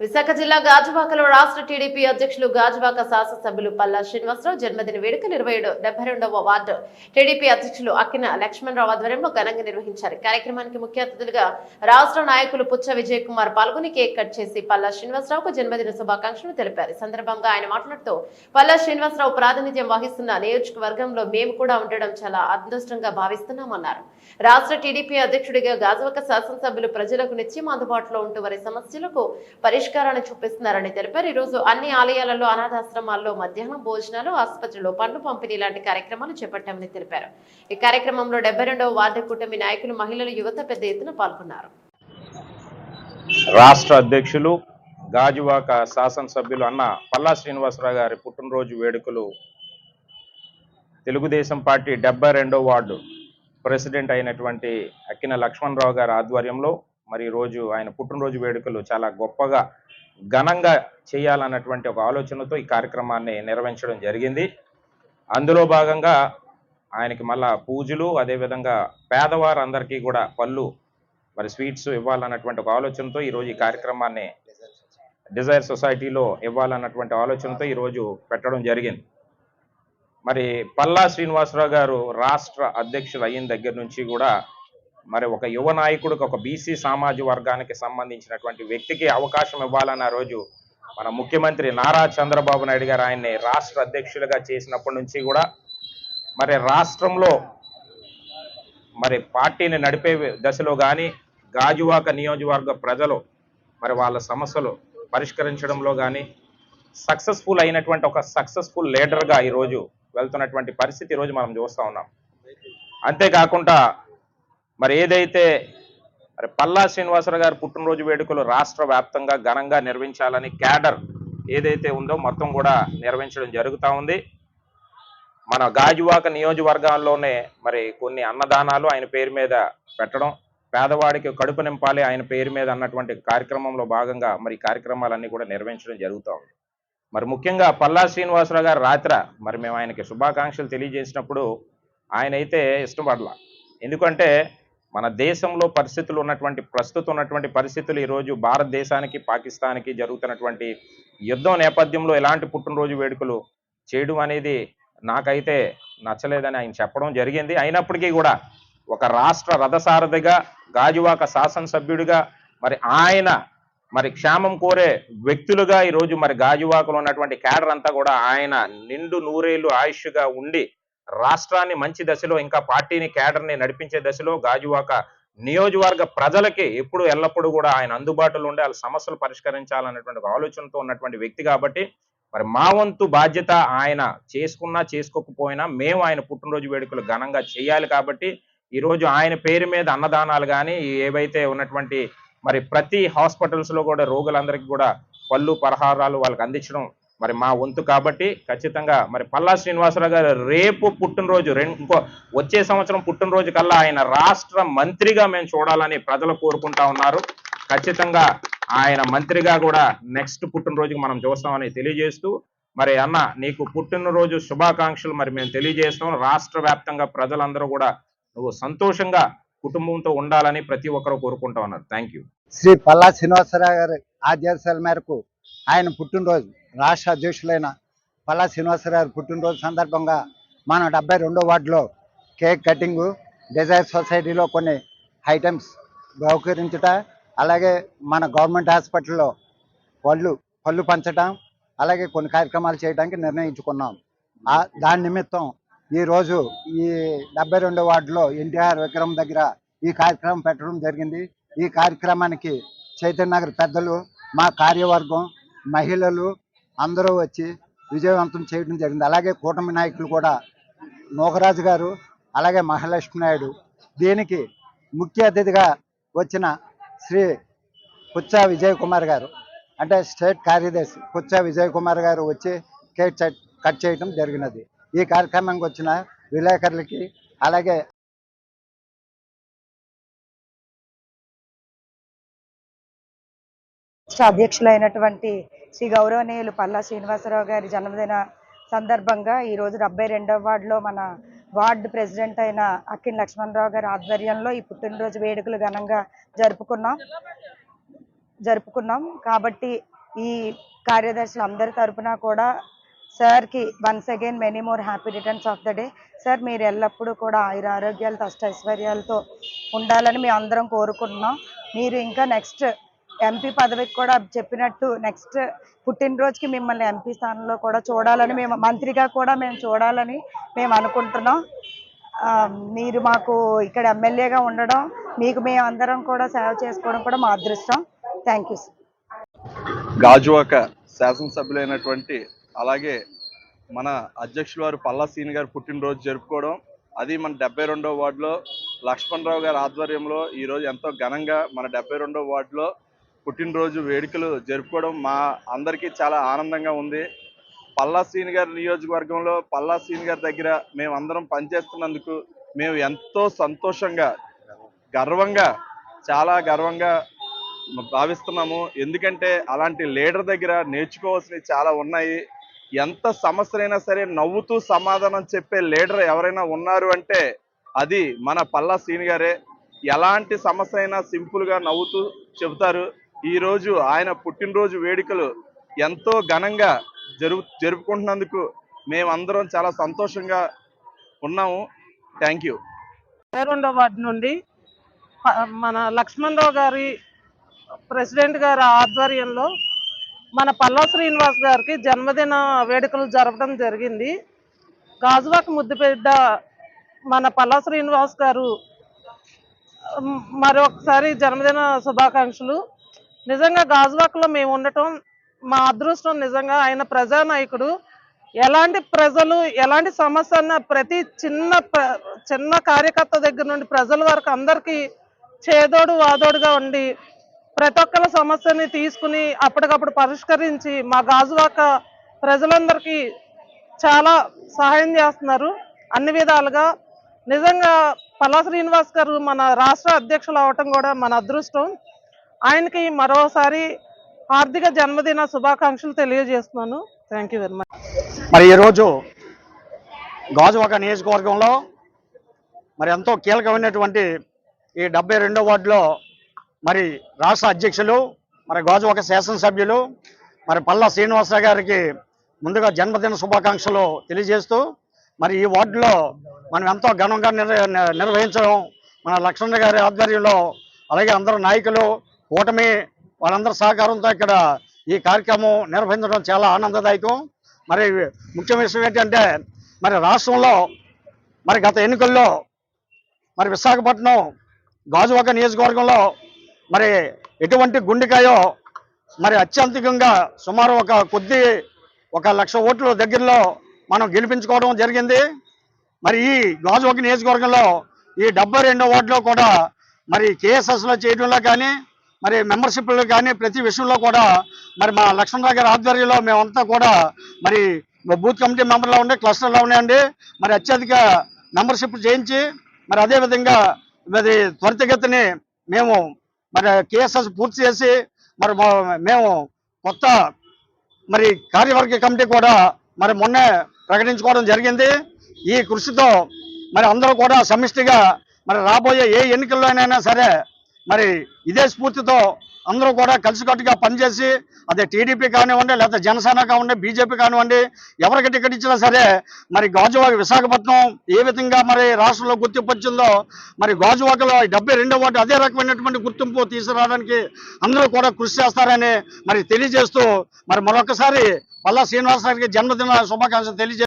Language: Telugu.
విశాఖ జిల్లా గాజువాకలో రాష్ట్ర టీడీపీ అధ్యక్షులు గాజువాక శాసనసభ్యులు పల్లా శ్రీనివాసరావు జన్మదిన వేడుకలు ఇరవై ఏడు డెబ్బై రెండవ వార్డు టీడీపీ అధ్యక్షులు అక్కిన లక్ష్మణరావు ఆధ్వర్యంలో ఘనంగా నిర్వహించారు. కార్యక్రమానికి ముఖ్య అతిథులుగా రాష్ట్ర నాయకులు పుచ్చ విజయ్ కుమార్ పాల్గొని కేక్ కట్ చేసి పల్లా శ్రీనివాసరావుకు జన్మదిన శుభాకాంక్షలు తెలిపారు. సందర్భంగా ఆయన మాట్లాడుతూ పల్లా శ్రీనివాసరావు ప్రాతినిధ్యం వహిస్తున్న నియోజకవర్గంలో మేము కూడా ఉండడం చాలా అదృష్టంగా భావిస్తున్నామన్నారు. రాష్ట్ర టీడీపీ అధ్యక్షుడిగా గాజువాక శాసనసభ్యులు ప్రజలకు నిత్యం అందుబాటులో ఉంటూ వారి సమస్యలకు పరిష్కారాన్ని చూపిస్తున్నారని తెలిపారు. ఈ రోజు అన్ని ఆలయాలలో అనాథాశ్రమాల్లో మధ్యాహ్నం భోజనాలు ఆసుపత్రిలో పండ్లు పంపిణీ లాంటి కార్యక్రమాలు చేపట్టామని తెలిపారు. ఈ కార్యక్రమంలో డెబ్బై రెండవ వార్డు కూటమి నాయకులు మహిళలు యువత పెద్ద ఎత్తున పాల్గొన్నారు. రాష్ట్ర అధ్యక్షులు గాజువాక శాసనసభ్యులు అన్న పల్లా శ్రీనివాసరావు గారి పుట్టినరోజు వేడుకలు తెలుగుదేశం పార్టీ డెబ్బై రెండో వార్డు ప్రెసిడెంట్ అయినటువంటి అక్కిన లక్ష్మణరావు గారి ఆధ్వర్యంలో మరి రోజు ఆయన పుట్టినరోజు వేడుకలు చాలా గొప్పగా ఘనంగా చేయాలన్నటువంటి ఒక ఆలోచనతో ఈ కార్యక్రమాన్ని నిర్వహించడం జరిగింది. అందులో భాగంగా ఆయనకి మళ్ళా పూజలు అదేవిధంగా పేదవారందరికీ కూడా పళ్ళు మరి స్వీట్స్ ఇవ్వాలన్నటువంటి ఒక ఆలోచనతో ఈరోజు ఈ కార్యక్రమాన్ని డిజైర్ సొసైటీలో ఇవ్వాలన్నటువంటి ఆలోచనతో ఈరోజు పెట్టడం జరిగింది. మరి పల్లా శ్రీనివాసరావు గారు రాష్ట్ర అధ్యక్షులు అయిన దగ్గర నుంచి కూడా మరి ఒక యువ నాయకుడికి ఒక బీసీ సామాజిక వర్గానికి సంబంధించినటువంటి వ్యక్తికి అవకాశం ఇవ్వాలన్న రోజు మన ముఖ్యమంత్రి నారా చంద్రబాబు నాయుడు గారు ఆయన్ని రాష్ట్ర అధ్యక్షులుగా చేసినప్పటి నుంచి కూడా మరి రాష్ట్రంలో మరి పార్టీని నడిపే దశలో కానీ గాజువాక నియోజకవర్గ ప్రజలు మరి వాళ్ళ సమస్యలు పరిష్కరించడంలో కానీ సక్సెస్ఫుల్ అయినటువంటి ఒక సక్సెస్ఫుల్ లీడర్గా ఈరోజు వెళ్తున్నటువంటి పరిస్థితి ఈరోజు మనం చూస్తూ ఉన్నాం. అంతేకాకుండా మరి ఏదైతే మరి పల్లా శ్రీనివాసరావు గారు పుట్టినరోజు వేడుకలు రాష్ట్ర వ్యాప్తంగా ఘనంగా నిర్వహించాలని క్యాడర్ ఏదైతే ఉందో మొత్తం కూడా నిర్వహించడం జరుగుతూ ఉంది. మన గాజువాక నియోజకవర్గాల్లోనే మరి కొన్ని అన్నదానాలు ఆయన పేరు మీద పెట్టడం పేదవాడికి కడుపు నింపాలి ఆయన పేరు మీద అన్నటువంటి కార్యక్రమంలో భాగంగా మరి కార్యక్రమాలన్నీ కూడా నిర్వహించడం జరుగుతూ ఉంది. మరి ముఖ్యంగా పల్లా శ్రీనివాసరావు గారు రాత్ర మరి మేము ఆయనకి శుభాకాంక్షలు తెలియజేసినప్పుడు ఆయన అయితే ఇష్టపడలా. ఎందుకంటే మన దేశంలో పరిస్థితులు ఉన్నటువంటి ప్రస్తుతం ఉన్నటువంటి పరిస్థితులు ఈరోజు భారతదేశానికి పాకిస్తాన్కి జరుగుతున్నటువంటి యుద్ధం నేపథ్యంలో ఎలాంటి పుట్టినరోజు వేడుకలు చేయడం అనేది నాకైతే నచ్చలేదని ఆయన చెప్పడం జరిగింది. అయినప్పటికీ కూడా ఒక రాష్ట్ర రథసారథిగా గాజువాక శాసనసభ్యుడిగా మరి ఆయన మరి క్షేమం కోరే వ్యక్తులుగా ఈరోజు మరి గాజువాకలో ఉన్నటువంటి క్యాడర్ అంతా కూడా ఆయన నిండు నూరేళ్ళు ఆయుష్గా ఉండి రాష్ట్రాన్ని మంచి దశలో ఇంకా పార్టీని క్యాడర్ని నడిపించే దశలో గాజువాక నియోజకవర్గ ప్రజలకి ఎప్పుడు ఎల్లప్పుడూ కూడా ఆయన అందుబాటులో ఉండి వాళ్ళ సమస్యలు పరిష్కరించాలన్నటువంటి ఒక ఆలోచనతో ఉన్నటువంటి వ్యక్తి కాబట్టి మరి మా వంతు బాధ్యత ఆయన చేసుకున్నా చేసుకోకపోయినా మేము ఆయన పుట్టినరోజు వేడుకలు ఘనంగా చేయాలి కాబట్టి ఈ రోజు ఆయన పేరు మీద అన్నదానాలు కానీ ఏవైతే ఉన్నటువంటి మరి ప్రతి హాస్పిటల్స్లో కూడా రోగులందరికీ కూడా పళ్ళు పరహారాలు వాళ్ళకి అందించడం మరి మా వంతు కాబట్టి ఖచ్చితంగా మరి పల్లా శ్రీనివాసరావు గారు రేపు పుట్టినరోజు రెండు ఇంకో వచ్చే సంవత్సరం పుట్టినరోజు కల్లా ఆయన రాష్ట్ర మంత్రిగా మేము చూడాలని ప్రజలు కోరుకుంటా ఉన్నారు. ఖచ్చితంగా ఆయన మంత్రిగా కూడా నెక్స్ట్ పుట్టినరోజుకి మనం చూస్తామని తెలియజేస్తూ మరి అన్న నీకు పుట్టినరోజు శుభాకాంక్షలు మరి మేము తెలియజేస్తాం రాష్ట్ర వ్యాప్తంగా ప్రజలందరూ కూడా నువ్వు సంతోషంగా కుటుంబంతో ఉండాలని ప్రతి ఒక్కరూ కోరుకుంటా ఉన్నారు. Thank you. శ్రీ పల్లా శ్రీనివాసరావు గారి ఆదేశాల మేరకు ఆయన పుట్టినరోజు రాష్ట్ర అధ్యక్షులైన పల్లా శ్రీనివాసరావు పుట్టినరోజు సందర్భంగా మన డెబ్బై రెండో వార్డులో కేక్ కటింగు డిజైర్ సొసైటీలో కొన్ని ఐటమ్స్ బహుకరించుట అలాగే మన గవర్నమెంట్ హాస్పిటల్లో పళ్ళు పళ్ళు పంచడం అలాగే కొన్ని కార్యక్రమాలు చేయడానికి నిర్ణయించుకున్నాం. దాని నిమిత్తం ఈరోజు ఈ డెబ్బై రెండో వార్డులో ఎన్టీఆర్ విగ్రహం దగ్గర ఈ కార్యక్రమం పెట్టడం జరిగింది. ఈ కార్యక్రమానికి చైతన్య నగర్ పెద్దలు మా కార్యవర్గం మహిళలు అందరూ వచ్చి విజయవంతం చేయడం జరిగింది. అలాగే కూటమి నాయకులు కూడా నోకరాజు గారు అలాగే మహాలక్ష్మి నాయుడు దీనికి ముఖ్య అతిథిగా వచ్చిన శ్రీ పుచ్చా విజయ్ కుమార్ గారు అంటే స్టేట్ కార్యదర్శి పుచ్చా విజయ్ కుమార్ గారు వచ్చి కేక్ కట్ చేయడం జరిగినది. ఈ కార్యక్రమానికి వచ్చిన విలేకరులకి అలాగే రాష్ట్ర అధ్యక్షులైనటువంటి శ్రీ గౌరవనీయులు పల్లా శ్రీనివాసరావు గారి జన్మదిన సందర్భంగా ఈరోజు డెబ్బై రెండవ వార్డులో మన వార్డు ప్రెసిడెంట్ అయిన అక్కిన లక్ష్మణరావు గారి ఆధ్వర్యంలో ఈ పుట్టినరోజు వేడుకలు ఘనంగా జరుపుకున్నాం. జరుపుకున్నాం. కాబట్టి ఈ కార్యదర్శులు అందరి తరపున కూడా సార్కి once again many more happy returns of the day. Sir మీరు ఎల్లప్పుడూ కూడా ఆయుర ఆరోగ్యాలతో అష్ట ఐశ్వర్యాలతో ఉండాలని మేము అందరం కోరుకుంటున్నాం. మీరు ఇంకా నెక్స్ట్ ఎంపీ పదవికి కూడా చెప్పినట్టు నెక్స్ట్ పుట్టినరోజుకి మిమ్మల్ని ఎంపీ స్థానంలో కూడా చూడాలని మేము మంత్రిగా కూడా మేము చూడాలని మేము అనుకుంటున్నాం. మీరు మాకు ఇక్కడ ఎమ్మెల్యేగా ఉండడం మీకు మేము అందరం కూడా సేవ చేసుకోవడం కూడా మా అదృష్టం. థ్యాంక్ యూ సార్ గాజువాక శాసనసభ్యులైనటువంటి అలాగే మన అధ్యక్షులు వారు పల్లా సీని గారు పుట్టినరోజు జరుపుకోవడం అది మన డెబ్బై రెండో వార్డులో లక్ష్మణరావు గారి ఆధ్వర్యంలో ఈరోజు ఎంతో ఘనంగా మన డెబ్బై రెండో వార్డులో పుట్టినరోజు వేడుకలు జరుపుకోవడం మా అందరికీ చాలా ఆనందంగా ఉంది. పల్లా సీని గారి నియోజకవర్గంలో పల్లా సీని గారి దగ్గర మేము అందరం పనిచేస్తున్నందుకు మేము ఎంతో సంతోషంగా గర్వంగా చాలా గర్వంగా భావిస్తున్నాము. ఎందుకంటే అలాంటి లీడర్ దగ్గర నేర్చుకోవాల్సినవి చాలా ఉన్నాయి. ఎంత సమస్యలైనా సరే నవ్వుతూ సమాధానం చెప్పే లీడర్ ఎవరైనా ఉన్నారు అంటే అది మన పల్లా సీని గారే. ఎలాంటి సమస్య అయినా సింపుల్గా నవ్వుతూ చెబుతారు. ఈరోజు ఆయన పుట్టినరోజు వేడుకలు ఎంతో ఘనంగా జరుపు జరుపుకుంటున్నందుకు మేమందరం చాలా సంతోషంగా ఉన్నాము. థ్యాంక్ యూ రెండో వార్డు నుండి మన లక్ష్మణరావు గారి ప్రెసిడెంట్ గారి ఆధ్వర్యంలో మన పల్లా శ్రీనివాస్ గారికి జన్మదిన వేడుకలు జరపడం జరిగింది. గాజువాక ముద్దుపేట మన పల్లా శ్రీనివాస్ గారు మరొకసారి జన్మదిన శుభాకాంక్షలు. నిజంగా గాజువాకలో మేము ఉండటం మా అదృష్టం నిజంగా. ఆయన ప్రజానాయకుడు. ఎలాంటి ప్రజలు ఎలాంటి సమస్య అన్న ప్రతి చిన్న ప్ర- చిన్న కార్యకర్త దగ్గర నుండి ప్రజల వరకు అందరికీ చేదోడు వాదోడుగా ఉండి ప్రతి ఒక్కరి సమస్యని తీసుకుని అప్పటికప్పుడు పరిష్కరించి మా గాజువాక ప్రజలందరికీ చాలా సహాయం చేస్తున్నారు. అన్ని విధాలుగా. నిజంగా పల్లా శ్రీనివాస్ గారు మన రాష్ట్ర అధ్యక్షులు అవటం కూడా మన అదృష్టం. ఆయనకి మరోసారి హార్దిక జన్మదిన శుభాకాంక్షలు తెలియజేస్తున్నాను. థ్యాంక్ యూ వెరీ మచ్ మరి ఈరోజు గాజువాక నియోజకవర్గంలో మరి ఎంతో కీలకమైనటువంటి ఈ డెబ్బై రెండో వార్డులో మరి రాష్ట్ర అధ్యక్షులు మరి గాజువాక శాసనసభ్యులు మరి పల్లా శ్రీనివాసరావు గారికి ముందుగా జన్మదిన శుభాకాంక్షలు తెలియజేస్తూ మరి ఈ వార్డులో మనం ఎంతో ఘనంగా నిర్వహించడం మన లక్ష్మణ గారి ఆధ్వర్యంలో అలాగే అందరూ నాయకులు కూటమి వాళ్ళందరి సహకారంతో ఇక్కడ ఈ కార్యక్రమం నిర్వహించడం చాలా ఆనందదాయకం. మరి ముఖ్య విషయం ఏంటంటే మరి రాష్ట్రంలో మరి గత ఎన్నికల్లో మరి విశాఖపట్నం గాజువాక నియోజకవర్గంలో మరి ఎటువంటి గుండెకాయో మరి అత్యంతికంగా సుమారు ఒక కొద్ది ఒక లక్ష ఓట్ల దగ్గరలో మనం గెలిపించుకోవడం జరిగింది. మరి ఈ గాజువాక నియోజకవర్గంలో ఈ డెబ్బై రెండో వార్డులో కూడా మరి కేఎస్ఎస్లో చేయడంలో కానీ మరి మెంబర్షిప్లు కానీ ప్రతి విషయంలో కూడా మరి మా లక్ష్మణరావు గారి ఆధ్వర్యంలో మేమంతా కూడా మరి బూత్ కమిటీ మెంబర్లో ఉండే క్లస్టర్లో ఉన్నాయండి. మరి అత్యధిక మెంబర్షిప్ చేయించి మరి అదే విధంగా మరి త్వరితగతిని మేము మరి కేఎస్ఎస్ పూర్తి చేసి మరి మా- మేము కొత్త మరి కార్యవర్గ కమిటీ కూడా మరి మొన్నే ప్రకటించుకోవడం జరిగింది. ఈ కృషితో మరి అందరూ కూడా సమిష్టిగా మరి రాబోయే ఏ ఎన్నికల్లోనైనా సరే మరి ఇదే స్ఫూర్తితో అందరూ కూడా కలిసికట్టుగా పనిచేసి అదే టీడీపీ కానివ్వండి లేదా జనసేన కానివ్వండి బీజేపీ కానివ్వండి ఎవరికి టికెట్ ఇచ్చినా సరే మరి గాజువాక విశాఖపట్నం ఏ విధంగా మరి రాష్ట్రంలో గుర్తింపు వచ్చిందో మరి గాజువాకలో డెబ్బై రెండో వాటి అదే రకమైనటువంటి గుర్తింపు తీసుకురావడానికి అందరూ కూడా కృషి చేస్తారని మరి తెలియజేస్తూ మరి మరొకసారి పల్లా శ్రీనివాసరావుకి జన్మదిన శుభాకాంక్షలు తెలియజే